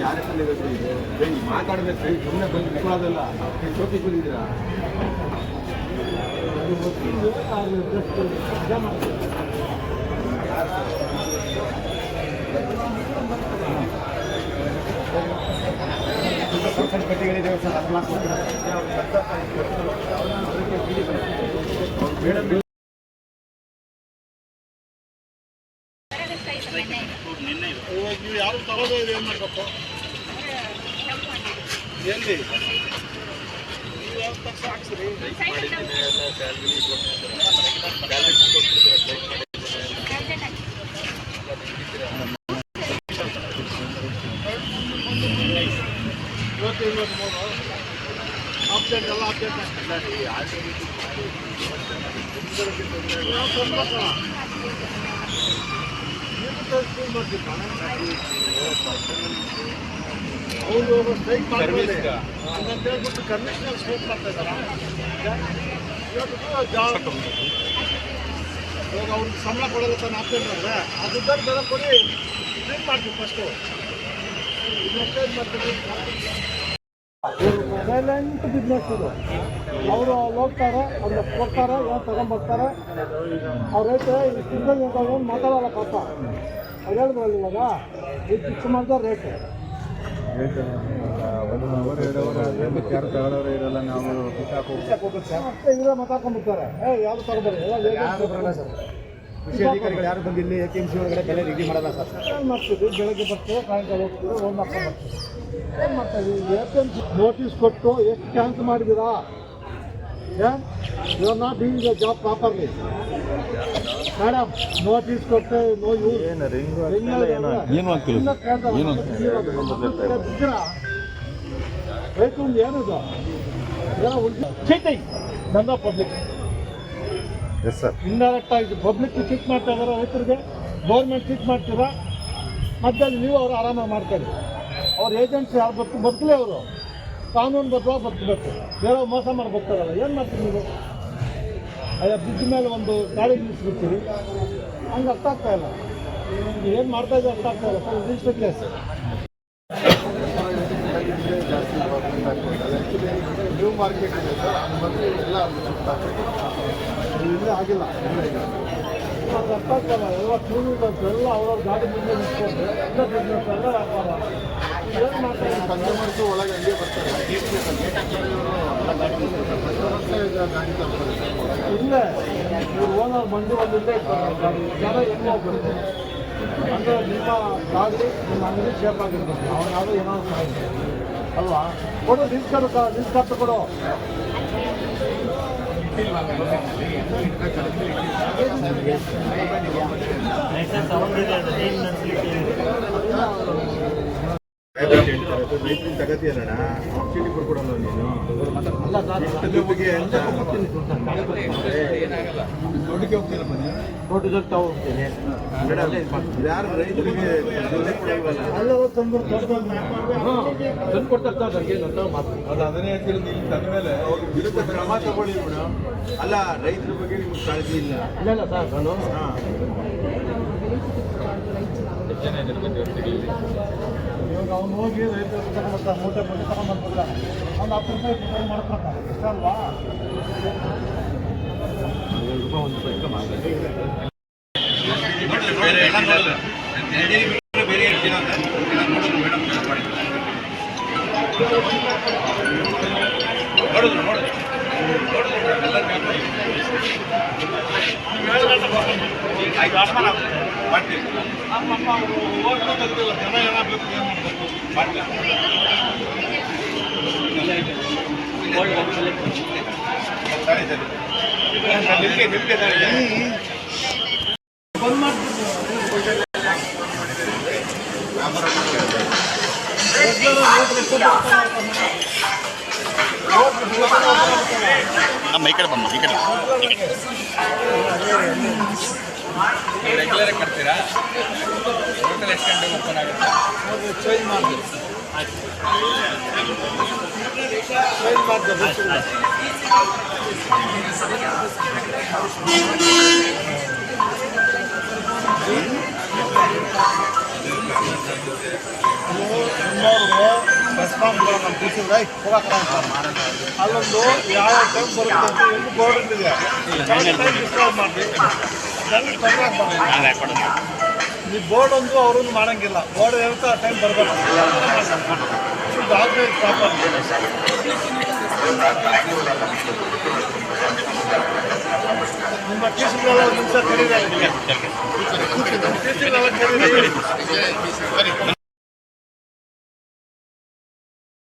ಯಾರ ಮಾತಾಡ್ಬೇಕು ಸುಮ್ಮನೆ ಬಂದು ನಿಂತ್ಕೊಳ್ಳೋದಲ್ಲ ಟೋಪಿ ಬಂದಿದ್ದೀರಾ ಕಟ್ಟಿಗಳಿದ್ದೇವೆ ನೀವು ಯಾರು ತಗೋದೇ ಇದೆ ಏನು ಎಲ್ಲಿ ನೀವು ಯಾವ ತಕ್ಷಣ ಅಪ್ಡೇಟ್ ಅವರು ಸ್ಟ್ರೈಕ್ ಮಾಡ್ತಾರೆ ಹಂಗಂತ ಹೇಳ್ಬಿಟ್ಟು ಕನ್ವೆನ್ಷನಲ್ ಸ್ಟ್ರೈಕ್ ಮಾಡ್ತಾ ಇದ್ದಾರ ಅವ್ರಿಗೆ ಸಂಬಳ ಕೊಡಲ್ಲ ತಾನೆ ಹಾಕ್ಕೊಂಡ್ರೆ ಆ ದುಡ್ಡನ್ನು ಬೇರೆ ಕೊಡಿ ಕ್ಲೀನ್ ಮಾಡ್ತೀವಿ ಫಸ್ಟು ಮಾಡ್ತೀವಿ ಸೈಲೆಂಟ್ ಬಿಸ್ನೆಸ್ ಇದು ಅವರು ಹೋಗ್ತಾರೆ ಅದನ್ನ ಕೊಡ್ತಾರೆ ಏನೋ ತಗೊಂಡ್ಬರ್ತಾರೆ ಅವ್ರ ರೈತ ಇಷ್ಟಿದ್ದಂಗೆ ಏನು ಮಾತಾಡಲ್ಲ ಪಾಪ ಅವ್ರು ಹೇಳಿದ್ರಲ್ಲ ಇವಾಗ ಇದು ಫಿಕ್ಸ್ ಮಾಡಿದ ರೇಟ್ ನಾವು ಅಷ್ಟೇ ಇವರೇ ಮಾತಾಡ್ಕೊಂಡ್ಬಿಡ್ತಾರೆ ಏ ಯಾರು ತಗೊಬಾರಿ ಎಲ್ಲ ಕೃಷಿ ಅಧಿಕಾರಿಗಳು ಯಾರು ಬಂದು ಇಲ್ಲಿ ಎ ಪಿ ಎಂ ಸಿ ಒಳಗಡೆ ಬೆಲೆ ನಿಗದಿ ಮಾಡಲ್ಲ ಸರ್? ಏನು ಮಾಡ್ತಿದ್ವಿ ಬೆಳಗ್ಗೆ ಬರ್ತೀವಿ ಸಾಯಂಕಾಲ ಹೋಗ್ತೀವಿ ಬರ್ತೀವಿ ಏನು ಮಾಡ್ತಾ A P M C notice ಕೊಟ್ಟು ಎಷ್ಟು ಕ್ಯಾನ್ಸಲ್ ಮಾಡಿದ್ದೀರಾ? ಏನು? You are not doing the job properly madam notice ಕೊಟ್ಟು ನೋ ಯೂಸ್ ಏನು ರಿಂಗ್ ಏನು ಆಗ್ತಿಲ್ಲ ಏನು ರೈತರು ಏನಿದು? ಚೀಟಿಂಗ್ ದಂಡ ಪಬ್ಲಿಕ್ ಎಸ್ ಸರ್ ಇಂಡೈರೆಕ್ಟ್ ಆಗಿ ಪಬ್ಲಿಕ್ ಚೀಟ್ ಮಾಡ್ತಾ ಇದಾರೆ ರೈತರಿಗೆ? ಗೌರ್ಮೆಂಟ್ ಚೀಟ್ ಮಾಡ್ತೀರಾ? ಮಧ್ಯದಲ್ಲಿ ನೀವು ಅವರು ಆರಾಮಾಗಿ ಮಾಡ್ತಾರೆ. ಅವ್ರ ಏಜೆನ್ಸಿ ಯಾರು ಬರ್ತು ಬದುಕಲಿ ಅವರು ಕಾನೂನು ಬದ್ವಾ ಬದುಕಬೇಕು ಬೇರೆ ಮೋಸ ಮಾಡಿ ಬರ್ತಾರಲ್ಲ ಏನು ಮಾಡ್ತೀರಿ ನೀವು? ಅಯ್ಯ ಬ್ರಿಡ್ಜ್ ಮೇಲೆ ಒಂದು ಗಾಡಿ ನಿಲ್ಲಿಸ್ಬಿಡ್ತೀರಿ ಹಂಗೆ ಅರ್ಥ ಆಗ್ತಾ ಇಲ್ಲ. ಏನು ಮಾಡ್ತಾ ಇದೆ ಅರ್ಥ ಆಗ್ತಾ ಇಲ್ಲ. Sir register case new market ಇದೆ ಸರ್ ಅದು ಬಂದರೆ ಎಲ್ಲ ಇನ್ನೂ ಆಗಿಲ್ಲ. ಅದು ಅರ್ಥ ಎಲ್ಲ ಟೂ ವೀಲರ್ಸ್ ಎಲ್ಲ ಅವ್ರವ್ರ ಗಾಡಿ ಮುಂದೆ ನಿಂತ್ಕೊಂಡು ಎಲ್ಲ ಬಿಸ್ನೆಸ್ ಎಲ್ಲ ವ್ಯಾಪಾರ ಏನು ಮಾಡ್ತಾರೆ ಕಸ್ಟಮರ್ಸು ಒಳಗೆ ಹಂಗೆ ಬರ್ತಾರೆ ಇಲ್ಲೇ, ಇವ್ರು ಓನರ್ ಬಂದು ಒಂದು ಇಲ್ಲೇ ಗಾಡಿ ಜನ ಹೆಂಗೆ ಬರುತ್ತೆ ಅಂದರೆ ನಿಮ್ಮ ಗಾಡಿ ನಿಮ್ಮ ಅಂಗಡಿ ಶೇಪ್ ಆಗಿರ್ಬೇಕು. ಅವ್ನು ಏನಾದ್ರು ಅಲ್ವಾ? ಕೊಡು ಲಿಸ್ಟ್ ಕೊಡು ಲಿಸ್ಟ್ ಕಾರ್ಡ್ ಕೊಡು. ರೈತರಿಗೆ ತಗತಿಯಲ್ಲಣ್ಣ ಆಕ್ಚುಲಿ ಕೊಡ್ಕೊಡಲ್ಲ ನೀನು ಅಲ್ಲ ದುಡ್ಡಿಗೆ ಹೋಗ್ತೀರ ಮನೆ? ಹೋಗ್ತೀನಿ. ಮೇಡಮ್ ಯಾರು ರೈತರಿಗೆ ದುಡ್ಡೇ ಅಲ್ಲ ತಂದು ತಂದು ಕೊಡ್ತಾರೆ ಸರ್ ನನಗೆ ನಂತರ ಮಾತು. ಅದು ಅದನ್ನೇ ಹೇಳ್ತೀರಿ ಇಲ್ಲಿ ತಂದ ಮೇಲೆ ಅವ್ರ ವಿರುದ್ಧ ಕ್ರಮ ತಗೊಳ್ಳಿ ಮೇಡಮ್ ಅಲ್ಲ ರೈತರ ಬಗ್ಗೆ ನಿಮ್ಗೆ ಕಾಳಜಿ ಇಲ್ಲ. ಇಲ್ಲ ಇಲ್ಲ ಸರ್ ನಾನು ಹಾಂ. ಇವಾಗ ಅವ್ನು ಹೋಗಿ ರೈತರ ಮತ್ತೆ ಮೂಟೆ ಬಂದು ತಗೊಂಡ್ಬರ್ತಾರೆ ಅವ್ನು ಹತ್ತು ರೂಪಾಯಿ ಇಪ್ಪತ್ತು ಇಷ್ಟ ಮಾಡ್ಕೊತಾರೆ ಇಷ್ಟಲ್ವಾ ನಮ್ಮಪ್ಪ ಓಡ್ಕೊತಿಲ್ಲ ಜನ ಏನಾಗಬೇಕು ಏನು ಅಮ್ಮ ಈ ಕಡೆ ಬಮ್ಮ ಈ ಕಡೆ. ರೆಗ್ಯುಲರ್ ಕಟ್ತೀರಾ? ಹೋಟೆಲ್ ಎಷ್ಟು ಗಂಟೆಗೆ ಓಪನ್ ಆಗುತ್ತೆ? ಚೇಂಜ್ ಚೇಂಜ್ ಮಾಡ್ತಾರೆ ಕೂಸಿದ್ರೆ ಅಲ್ಲೊಂದು ಯಾವ ಟೈಮ್ ಬರುತ್ತೆ ಅಂತ ಒಂದು ಬೋರ್ಡ್ ಇದೆ. ಡಿಸ್ಟರ್ಬ್ ಮಾಡಿ ಈ ಬೋರ್ಡ್ ಒಂದು ಅವ್ರನ್ನು ಮಾಡಂಗಿಲ್ಲ. ಬೋರ್ಡ್ ಹೇಳ್ತಾ ಆ ಟೈಮ್ ಬರಬೇಕು ಡಾಕ್ಟರ್ ಪ್ರಾಪರ್ ನಿಮ್ಮ